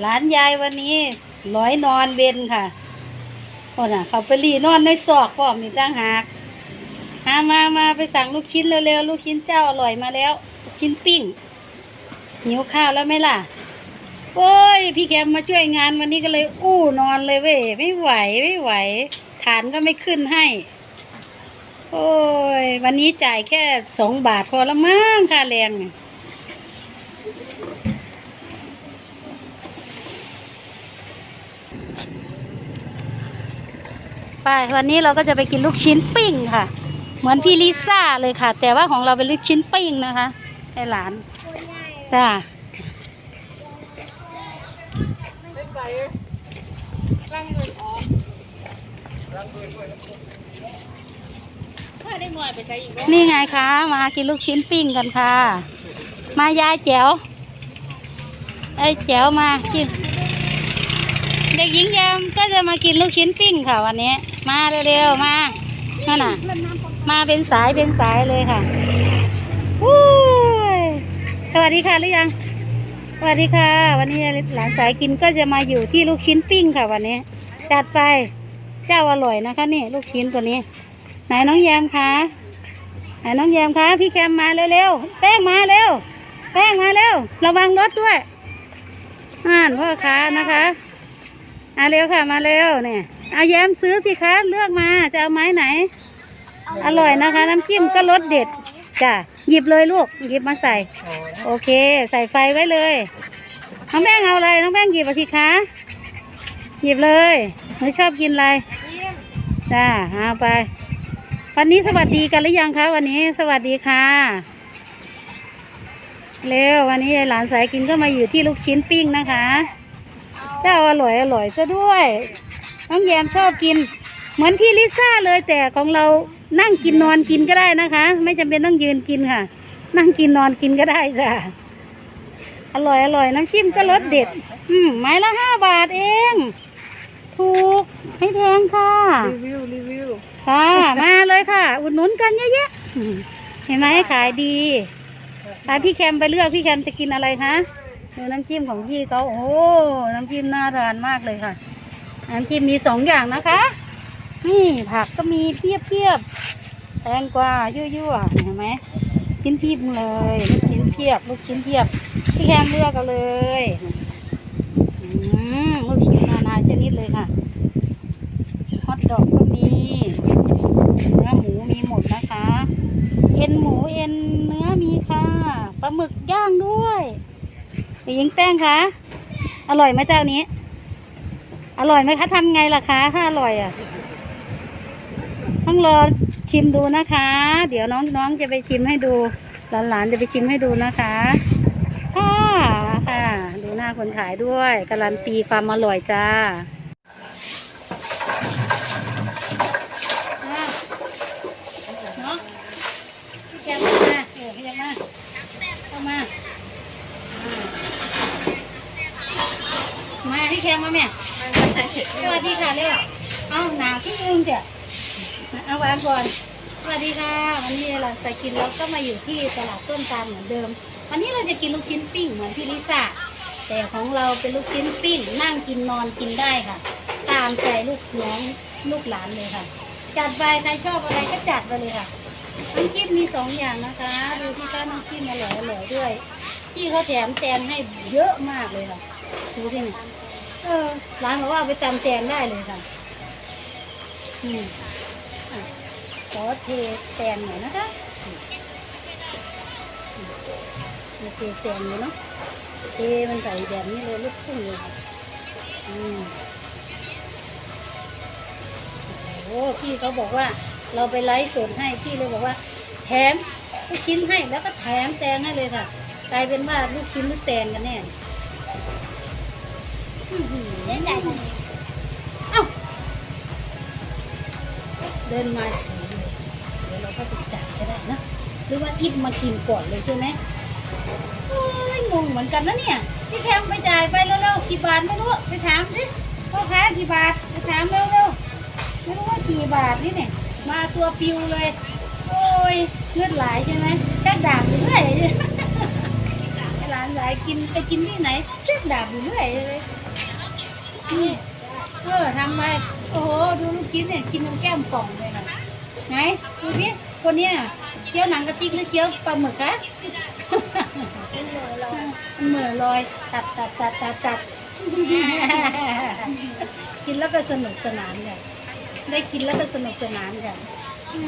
หลานยายวันนี้ร้อยนอนเวนค่ะคนน่ะ เขาไปรีนอนในซอกป้อมนี่ตั้งหากหามามาไปสั่งลูกชิ้นเร็วๆลูกชิ้นเจ้าอร่อยมาแล้วลูกชิ้นปิ้งหิวข้าวแล้วไหมล่ะโอ้ยพี่แคมมาช่วยงานวันนี้ก็เลย อู้นอนเลยเว้ยไม่ไหวไม่ไหวฐานก็ไม่ขึ้นให้ โอ้ย วันนี้จ่ายแค่สองบาทพอละมั้งค่าแรงเนี่ย ไปวันนี้เราก็จะไปกินลูกชิ้นปิ้งค่ะ เหมือนพี่ลิซ่าเลยค่ะ แต่ว่าของเราเป็นลูกชิ้นปิ้งนะคะให้หลานจ้าไม่ไงเงินออกถ้าได้หน่อยไปใช้อีกบ่นี่ไงคะ มากินลูกชิ้นปิ้งกันค่ะ มายายแจ๋วไอ้แจ๋วมากิน เด็กหญิงแยมก็จะมากินลูกชิ้นปิ้งค่ะวันนี้ มาเร็วๆมานั่นน่ะ มาเป็นสายเป็นสายเลยค่ะวู้ยสวัสดีค่ะหรือยัง สวัสดีค่ะ วันนี้หลานสายกินก็จะมาอยู่ที่ลูกชิ้นปิ้งค่ะวันนี้ จัดไปเจ้าอร่อยนะคะนี่ลูกชิ้นตัวนี้ ไหนน้องแยมคะไหนน้องแยมคะพี่แคมมาเร็วๆแป้งมาเร็วแป้งมาเร็วระวังรถด้วยอ่านพ่อค้านะคะ อาเร็วค่ะมาเร็วเนี่ยเอาแยมซื้อสิคะเลือกมาจะเอาไม้ไหน อร่อยนะคะ น้ำจิ้มก็รสเด็ดจ้ะหยิบเลยลูกหยิบมาใส่ โอเค ใส่ไฟไว้เลยน้องแป้งเอาอะไรน้องแป้งหยิบมาสิคะหยิบเลยหนูชอบกินอะไรจ้าเอาไป วันนี้สวัสดีกันหรือยังคะวันนี้สวัสดีค่ะเร็ววันนี้หลานสายกินก็มาอยู่ที่ลูกชิ้นปิ้งนะคะ เจ้าอร่อยอร่อยซะด้วย น้องแยมชอบกิน เหมือนพี่ลิซ่าเลยแต่ของเรานั่งกินนอนกินก็ได้นะคะ ไม่จำเป็นต้องยืนกินค่ะ นั่งกินนอนกินก็ได้จ้ะอร่อยอร่อยน้ำจิ้มก็รสเด็ด อืมไม้ละห้าบาทเอง ถูกไม่แพงค่ะ รีวิวรีวิวค่ะมาเลยค่ะ อุดหนุนกันเยอะๆอืมเห็นไหมขายดีพาพี่แคมไปเลือกพี่แคมจะกินอะไรคะ ดูน้ำจิ้มของพี่เขาโอ้โหน้ำจิ้มน่าทานมากเลยค่ะ น้ำจิ้มมีสองอย่างนะคะ นี่ผักก็มีเพียบเพียบแตงกวายั่วๆเห็นไหมชิ้นพีบเลยลูกชิ้นเพียบลูกชิ้นเพียบพี่แคมเลือกเอาเลยอืมลูกชิ้นนานาชนิดเลยค่ะฮอทดอกก็มีเนื้อหมูมีหมดนะคะ เอ็นหมูเอ็นเนื้อมีค่ะปลาหมึกย่างด้วย เด็กหญิงแป้งคะ อร่อยไหมเจ้านี้ อร่อยไหมคะทำไงล่ะคะถ้าอร่อยอะ ต้องรอชิมดูนะคะ เดี๋ยวน้องๆจะไปชิมให้ดู หลานๆจะไปชิมให้ดูนะคะค่ะค่ะดูหน้าคนขายด้วยการันตีความอร่อยจ้าเนาะพี่แกมาเออพี่แกมาเข้ามาอ่ามาพี่ แคมมาแม่สวัสดีค่ะเร็วเอาหนาวที่อึ้งเถอะเอาวางก่อนสวัสดีค่ะวันนี้เราใส่กินเราก็มาอยู่ที่ตลาดต้นตาลเหมือนเดิม วันนี้เราจะกินลูกชิ้นปิ้งเหมือนพี่ลิซ่าแต่ของเราเป็นลูกชิ้นปิ้งนั่งกินนอนกินได้ค่ะ ตามใจลูกน้องลูกหลานเลยค่ะ จัดไปใครชอบอะไรก็จัดไปเลยค่ะน้ำจิ้มมีสองอย่างนะคะ ดูที่ก้าน้ำจิ้มอร่อยอร่อยด้วยพี่เขาแถมแตนให้เยอะมากเลยค่ะดูที่นี่ เออร้านบอกว่าเอาไปตำแตนได้เลยค่ะอืมอะขอเทแตงหน่อยนะคะมีเทแตงเลยเนาะเทมันใส่แบบนี้เลยลูกทุ่งเลยค่ะอืมโอ้พี่เขาบอกว่า เราไปไลฟ์สดให้พี่เลยบอกว่า แถมลูกชิ้นให้แล้วก็แถมแตงให้เลยค่ะกลายเป็นว่าลูกชิ้นหรือแตงกันแน่ เล่นใจเลยเอ้าเดินมาเฉยเลยเดี๋ยวเราก็ไปจัดก็ได้นะหรือว่าอิบมากินก่อนเลยใช่ไหมโอ้ยงงเหมือนกันนะเนี่ยพี่แคมไปจ่ายไปเร็วๆกี่บาทไม่รู้ไปถามสิพ่อค้ากี่บาทไปถามเร็วๆไม่รู้ว่ากี่บาทนี่เนี่ยมาตัวปิวเลย โอ้ยเลือดไหลใช่ไหมชักดาบอยู่เรื่อยไอ้หลานานยายกินไปกินที่ไหนเช็ดดาบอยู่เรื่อยเลย นี่เออทำไปโอ้โหดูลูกชิ้นเนี่ยกินน้ำแก้มป่องเลยนะไหนดูสิคนเนี้ยเคี้ยวหนังกระติกหรือเคี้ยวปลาหมึกคะเป็นหมูเรามันเหมือลอยตัดตัดตัดตัดตัดกินแล้วก็สนุกสนานกันได้กินแล้วก็สนุกสนานกันอื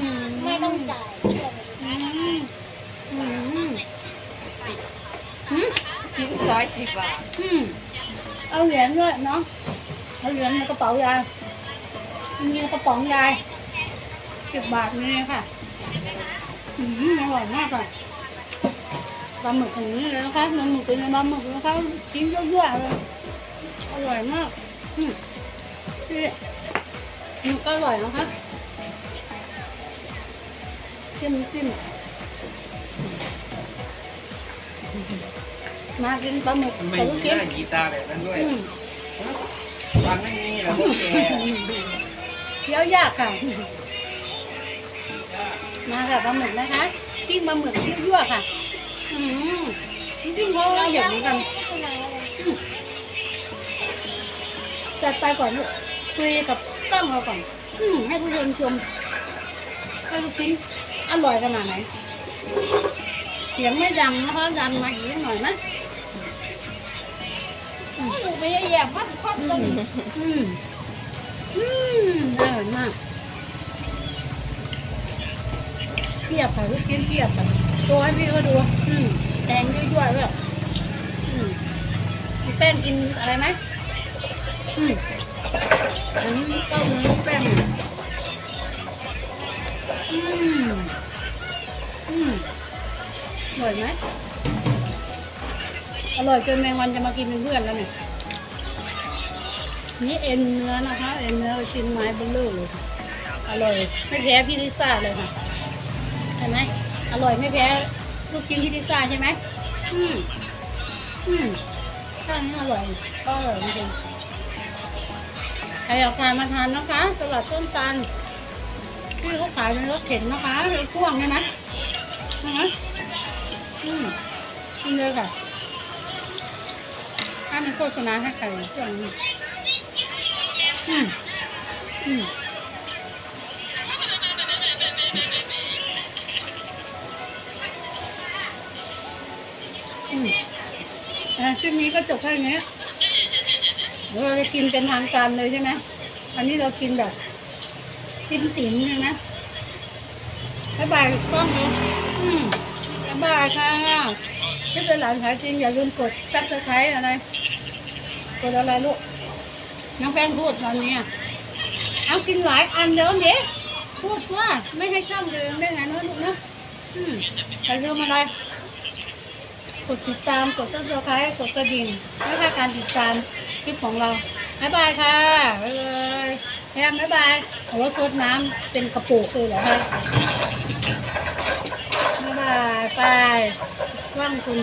ไม่ต้องจ่ายอืมอืมอืมชิ้นร้อยสิบบาทอืม เอาเหรียญด้วยเนาะเอาเหรียญในกระเป๋ายายมีกระป๋องยายเก็บบาทนี่ค่ะอืมอร่อยมากอะปลาหมึกอย่างนี้เลยนะคะปลาหมึกเป็นปลาหมึกนะคะชิ้นเยอะๆเลยอร่อยมากนี่มันก็อร่อยนะคะจิ้มจิ้ม มากินปลาหมึกมันไม่กับลูมีกชิ้นหน้ากีตาร์แบบนั้นด้วยอืมฟังไม่มีแล้วพวกแกเคี้ยวยากค่ะ มาค่ะปลาหมึกนะคะปิ้งปลาหมึกยั่วๆค่ะ อืมจริงๆเขาละเอียดเหมือนกันอืมจัดไปก่อนลูกคุยกับกล้องเราก่อน อืมให้ผู้ชมชมว่าลูกชิ้นอร่อยขนาดไหน เสียงไม่ดังนะคะดันมาอีกนิดหน่อยไหมหนูไม่ได้แย่พัดพัดอืตรงมอืมอืมอร่อยมากเทียบค่ะลูกชิ้นเทียบค่ะตัวให้พี่เขาดูอืมแดงยั่วๆแบบอืมมีแป้งกินอะไรไหมอืมอันนี้ต้มน้ำแป้งอืมอืมอร่อยไหม อร่อยจนแมงวันจะมากินเป็นเพื่อนแล้วเนี่ย นี่เอ็นเนื้อนะคะ เอ็นเนื้อชิ้นไม้เบลเลอร์เลยค่ะอร่อยไม่แพ้พี่ลิซ่าเลยค่ะเห็นไหมอร่อยไม่แพ้ลูกชิ้นพี่ลิซ่าใช่ไหมอืมอืมข้าวนี้อร่อยก็อร่อยจริงใครอยากทานมาทานนะคะตลาดต้นตาลที่เขาขายในรถเข็นนะคะรถพ่วงใช่ไหมนะคะอืมกินเลยค่ะ ถ้ามีโฆษณาให้ใครเครื่องนี้อืมอืมอืมอะคลิปนี้ก็จบแค่นี้เดี๋ยเราจะกินเป็นทางการเลยใช่ไหมอันนี้เรากินแบบติ่มติ๋มใช่ไหมบ๊ายบายกล้องเลยอืมบ๊ายบายค่ะ ถ้าเป็นหลานขายจริงอย่าลืมกดซับสไครต์อะไร กดอะไรลูกน้องแป้งพูดตอนนี้อะเอากินหลายอันเดิมเด็พูดว่าไม่ให้ช่องเดิมได้ไงเนอะลูกนะอืมใครลืมอะไร กดติดตาม กดซับสไครต์กดกระดิ่งเพื่อการติดตามคลิปของเราบ๊ายบายค่ะบ๊ายบายแฮมบ๊ายบายโอ้ซดน้ำเป็นกระปุกเลยเหรอคะบ๊ายบายไป ว่างคุณ